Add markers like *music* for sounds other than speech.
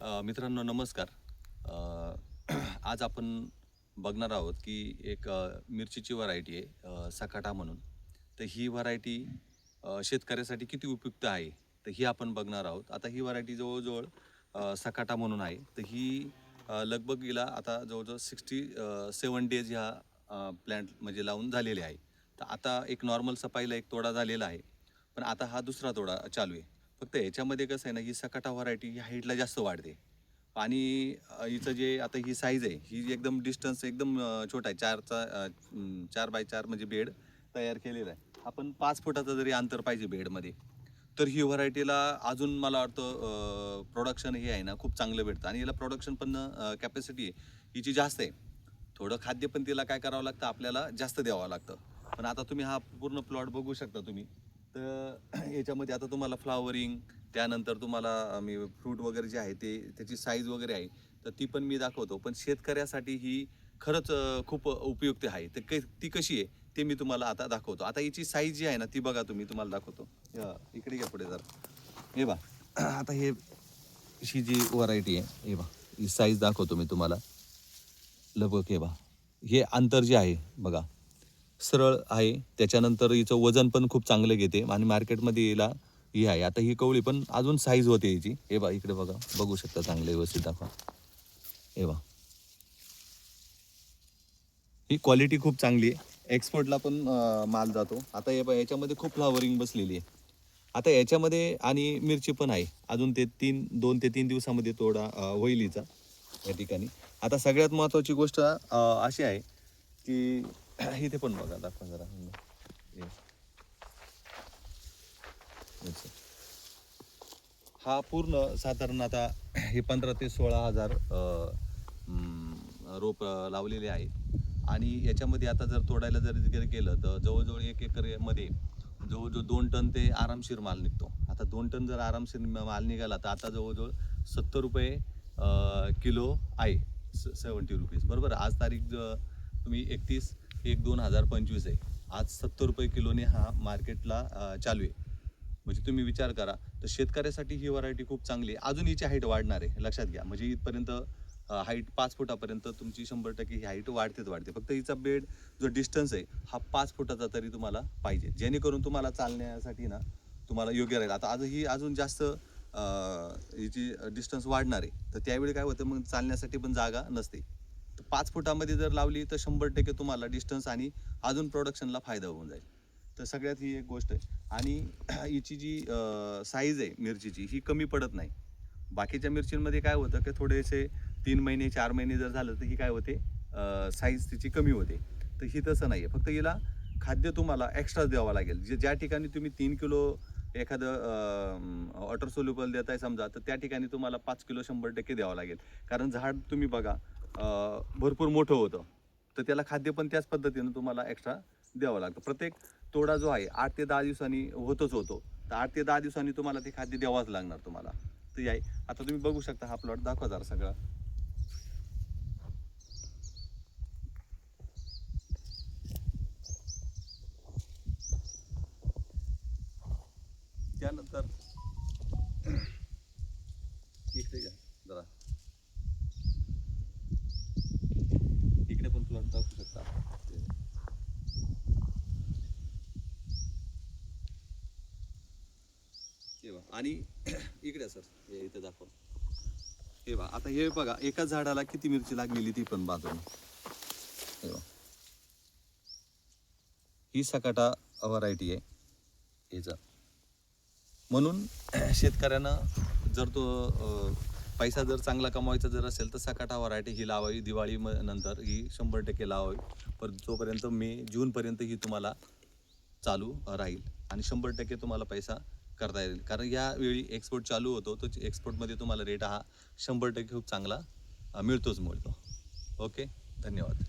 मित्रांनो नमस्कार. *clears throat* आज आपण बघणार आहोत की एक मिरचीची व्हरायटी आहे सकाटा म्हणून. तर ही व्हरायटी शेतकऱ्यासाठी किती उपयुक्त आहे तर ही आपण बघणार आहोत. आता ही व्हरायटी जवळजवळ सकाटा म्हणून आहे. तर ही लगभग हिला आता जवळजवळ सिक्स्टी सेवन डेज ह्या प्लॅन्ट म्हणजे लावून झालेले आहे. तर आता एक नॉर्मल सफाईला एक तोडा झालेला आहे. पण आता हा दुसरा तोडा चालू आहे. फक्त याच्यामध्ये कसं आहे ना ही सकाटा व्हरायटी ही हाईटला जास्त वाढते. आणि अ, हिचं जे आता ही साईज आहे ही एकदम डिस्टन्स एकदम अ, छोटा आहे चारचा अ, चार बाय चार म्हणजे बेड तयार केलेला आहे. आपण पाच फुटाचं जरी अंतर पाहिजे बेडमध्ये तर ही व्हरायटीला अजून मला वाटतं प्रोडक्शन हे आहे ना खूप चांगलं भेटतं. आणि याला प्रोडक्शन पण कॅपॅसिटी आहे हिची जास्त आहे. थोडं खाद्य पण तिला काय करावं लागतं आपल्याला जास्त द्यावं लागतं. पण आता तुम्ही हा पूर्ण प्लॉट बघू शकता तुम्ही. तर *clears throat* याच्यामध्ये आता तुम्हाला फ्लावरिंग त्यानंतर तुम्हाला मी फ्रूट वगैरे जे आहे ते त्याची साईज वगैरे आहे तर ती पण मी दाखवतो. पण शेतकऱ्यासाठी ही खरंच खूप उपयुक्त आहे. तर क ती कशी आहे ते मी तुम्हाला आता दाखवतो. आता याची साईज जी आहे ना ती बघा तुम्ही तुम्हाला दाखवतो. इकडे घ्या पुढे जरा. हे बा *clears throat* आता हे ही जी व्हरायटी आहे हे बा ही साईज दाखवतो मी तुम्हाला. लगभग हे बा हे अंतर जे आहे बघा. सरळ आहे. त्याच्यानंतर हिचं वजन पण खूप चांगलं घेते आणि मार्केटमध्ये हिला ही आहे. आता ही कवळी पण अजून साईज होते हिची. हे बा इकडे बघा. बघू शकता चांगलं व्यवस्थित दाखवा. हे बा ही क्वालिटी खूप चांगली आहे. एक्सपोर्टला पण माल जातो. आता हे बा याच्यामध्ये खूप फ्लावरिंग बसलेली आहे. आता याच्यामध्ये आणि मिरची पण आहे. अजून ते तीन दोन ते तीन दिवसामध्ये तोडा होईल हिचा या ठिकाणी. आता सगळ्यात महत्त्वाची गोष्ट अशी आहे की इथे पण बघा दाखवा जरा हा पूर्ण साधारण आता हे पंधरा ते सोळा हजार रोप लावलेले आहे. आणि याच्यामध्ये आता जर तोडायला जर जर केलं तर जवळजवळ एक एकरमध्ये जवळजवळ दोन टन ते आरामशीर माल निघतो. आता दोन टन जर आरामशीर माल निघाला तर आता जवळजवळ सत्तर रुपये किलो आहे. सेवन्टी रुपीज बरोबर? आज तारीख तुम्ही एकतीस एक दोन हजार पंचवीस आहे. आज सत्तर रुपये किलोने हा मार्केटला चालू आहे. म्हणजे तुम्ही विचार करा तर शेतकऱ्यासाठी ही व्हरायटी खूप चांगली आहे. अजून हिची हाईट वाढणार आहे लक्षात घ्या. म्हणजे इथपर्यंत हाईट पाच फुटापर्यंत तुमची शंभर टक्के ही हाईट वाढतेच वाढते. फक्त हिचा बेड जो डिस्टन्स आहे हा पाच फुटाचा तरी तुम्हाला पाहिजे. जेणेकरून तुम्हाला चालण्यासाठी ना तुम्हाला योग्य राहील. आता आज ही अजून जास्त हिची डिस्टन्स वाढणार आहे. तर त्यावेळी काय होतं मग चालण्यासाठी पण जागा नसते. तर पाच फुटामध्ये जर लावली तर शंभर टक्के तुम्हाला डिस्टन्स आणि अजून प्रोडक्शनला फायदा होऊन जाईल. तर सगळ्यात ही एक गोष्ट आहे. आणि *clears throat* हिची जी साईज आहे मिरचीची ही कमी पडत नाही. बाकीच्या मिरचींमध्ये काय होतं की थोडेसे तीन महिने चार महिने जर झालं तर ही काय होते साईज तिची कमी होते. तर ही तसं नाही आहे फक्त हिला खाद्य तुम्हाला एक्स्ट्रा द्यावं लागेल. जे ज्या ठिकाणी तुम्ही तीन किलो एखादं वॉटर सोल्युबल देताय समजा तर त्या ठिकाणी तुम्हाला पाच किलो शंभर टक्के द्यावं लागेल. कारण झाड तुम्ही बघा भरपूर मोठं होतं. तर त्याला खाद्य पण त्याच पद्धतीनं तुम्हाला एक्स्ट्रा द्यावं लागतं. प्रत्येक तोडा जो आहे आठ ते दहा दिवसांनी होतच होतो. तर आठ ते दहा दिवसांनी तुम्हाला ते खाद्य द्यावाच लागणार तुम्हाला. तर याय आता तुम्ही बघू शकता हा प्लॉट दाखवा जरा सगळा त्यानंतर इकडे या जरा इकडे पण प्लॉट दाखवू शकता हे बघा आणि *clears throat* इकडे सर हे इथे दाखव. हे बघा आता हे बघा एका झाडाला किती मिरची लागलेली ती पण बाजून हे बघा. ही सकाटा व्हरायटी आहे. हिचा म्हणून *clears throat* शेतकऱ्यानं जर तो पैसा जर चांगला कमवायचा जर असेल तर सकाटा व्हरायटी ही लावावी. दिवाळी नंतर ही शंभर टक्के लावावी. पण जोपर्यंत मे जूनपर्यंत ही तुम्हाला चालू राहील. आणि शंभर टक्के तुम्हाला पैसा करता येईल. कारण यावेळी एक्सपोर्ट चालू होतो. तो एक्सपोर्टमध्ये तुम्हाला रेट हा शंभर टक्के खूप चांगला मिळतोच मिळतो ओके धन्यवाद.